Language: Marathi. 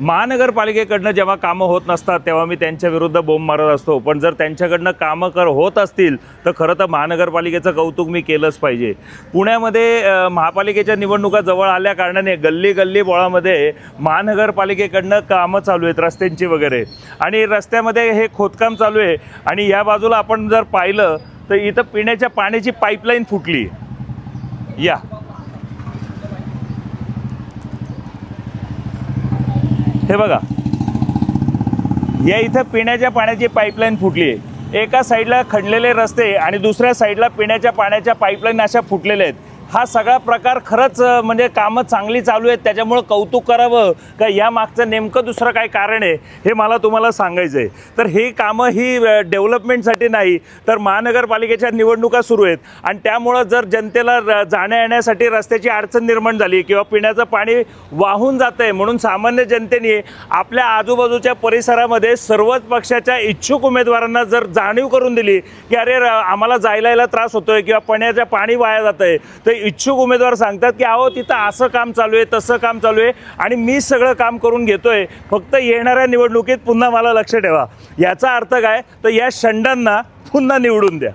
महानगरपालिकेकडनं जेव्हा कामं होत नसतात तेव्हा मी त्यांच्या विरुद्ध बोंब मारत असतो. पण जर त्यांच्याकडनं कामं कर होत असतील तर खरं तर महानगरपालिकेचं कौतुक मी केलंच पाहिजे. पुण्यामध्ये महापालिकेच्या निवडणुका जवळ आल्या कारणाने गल्ली गल्ली बोळामध्ये महानगरपालिकेकडनं कामं चालू आहेत रस्त्यांची वगैरे. आणि रस्त्यामध्ये हे खोदकाम चालू आहे. आणि या बाजूला आपण जर पाहिलं तर इथं पिण्याच्या पाण्याची पाईपलाईन फुटली. या. हे बघा. या इथं पिण्याच्या पाण्याची पाईपलाईन फुटली आहे. एका साईडला खणलेले रस्ते आणि दुसऱ्या साईडला पिण्याच्या पाण्याच्या पाईपलाईन अशा फुटलेल्या आहेत. हा सगळा प्रकार खरंच म्हणजे कामं चांगली चालू आहेत. त्याच्यामुळं कौतुक करावं. का या मागचं नेमकं दुसरं काय कारण आहे हे मला तुम्हाला सांगायचं आहे तर ही कामं ही डेव्हलपमेंटसाठी नाही तर महानगरपालिकेच्या निवडणुका सुरू आहेत. आणि त्यामुळं जर जनतेला र- जाण्या येण्यासाठी रस्त्याची अडचण निर्माण झाली किंवा पिण्याचं पाणी वाहून जातं आहे म्हणून सामान्य जनतेने आपल्या आजूबाजूच्या परिसरामध्ये सर्वच पक्षाच्या इच्छुक उमेदवारांना जर जाणीव करून दिली की अरे र- आम्हाला जायला यायला त्रास होतोय किंवा पाण्याचं पाणी वाया जातं आहे तर इच्छुक उमेदवार सांगतात की अहो तिथं असं काम चालू आहे तसं काम चालू आहे आणि मी सगळं काम करून घेतोय. फक्त येणाऱ्या निवडणुकीत पुन्हा मला लक्ष ठेवा. याचा अर्थ काय? तर या शंडांना पुन्हा निवडून द्या.